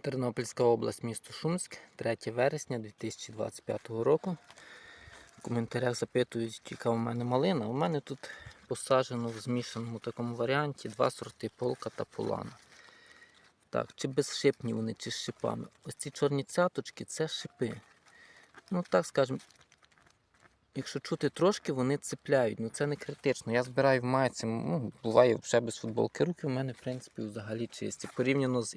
Тернопільська область, місто Шумськ, 3 вересня 2025 року. В коментарях запитують, яка у мене малина. У мене тут посаджено в змішаному такому варіанті два сорти полка та полана. Так, чи безшипні вони, чи з шипами. Ось ці чорні цяточки це шипи. Ну так скажемо, якщо чути трошки, вони цепляють. Ну це не критично. Я збираю в майці, ну, буває вже без футболки. Руки у мене, в принципі, взагалі чисті. Порівняно з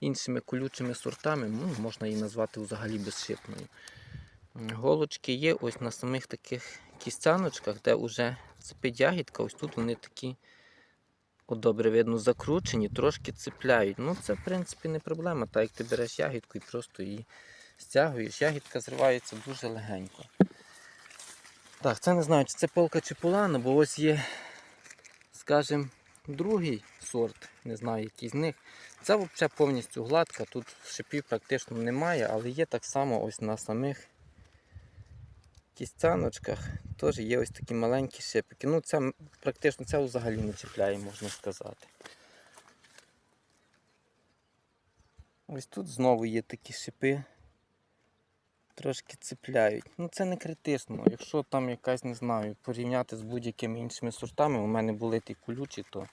іншими колючими сортами, ну, можна її назвати взагалі безшипною. Голочки є ось на самих таких кістяночках, де вже цепить ягідка, ось тут вони такі, от добре видно, закручені, трошки цепляють. Ну, це, в принципі, не проблема. Так як ти береш ягідку і просто її стягуєш, ягідка зривається дуже легенько. Так, це не знаю, чи це полка чи полана, бо ось є, скажімо, другий сорт, не знаю, який з них. Це взагалі повністю гладка, тут шипів практично немає, але є так само ось на самих кістяночках теж є ось такі маленькі шипики. Ну, це практично це взагалі не чіпляє, можна сказати. Ось тут знову є такі шипи. Трошки цепляють. Ну це не критично. Якщо там якась, не знаю, порівняти з будь-якими іншими сортами, у мене були ті колючі, то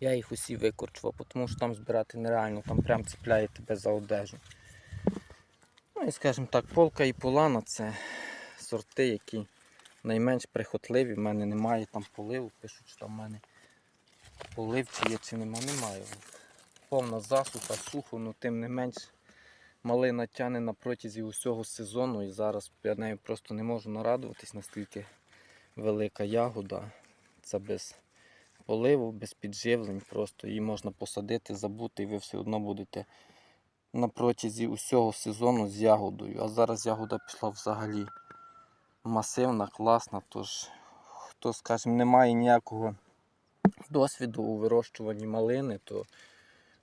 я їх усі викорчував, тому що там збирати нереально, там прям цепляє тебе за одежу. Ну і скажімо так, полка і полана це сорти, які найменш прихотливі. В мене немає там поливу, пишуть, що там в мене полив чи є, чи нема, немає. Повна засуха, сухо, ну тим не менш малина тяне на протязі усього сезону і зараз я нею просто не можу нарадуватись, наскільки велика ягода. Це без поливу, без підживлень, просто її можна посадити, забути, і ви все одно будете на протязі усього сезону з ягодою. А зараз ягода пішла взагалі масивна, класна. Тож, хто, скажімо, не має ніякого досвіду у вирощуванні малини, то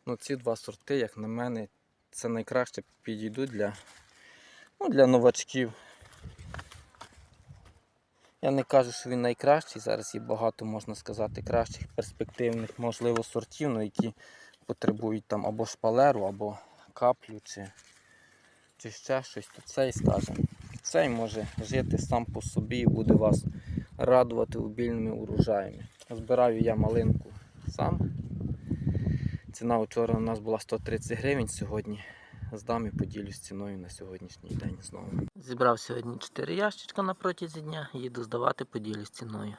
ну, ці два сорти, як на мене, це найкраще підійдуть для, ну, для новачків. Я не кажу, що він найкращий. Зараз є багато, можна сказати, кращих перспективних, можливо, сортів, ну, які потребують там або шпалеру, або каплю, чи, чи ще щось. То цей, скажімо, цей може жити сам по собі і буде вас радувати обільними урожаями. Збираю я малинку сам. Ціна вчора у нас була 130 гривень сьогодні. Здам і поділюсь ціною на сьогоднішній день знову. Зібрав сьогодні 4 ящичка на протязі дня, їду здавати, поділюсь ціною.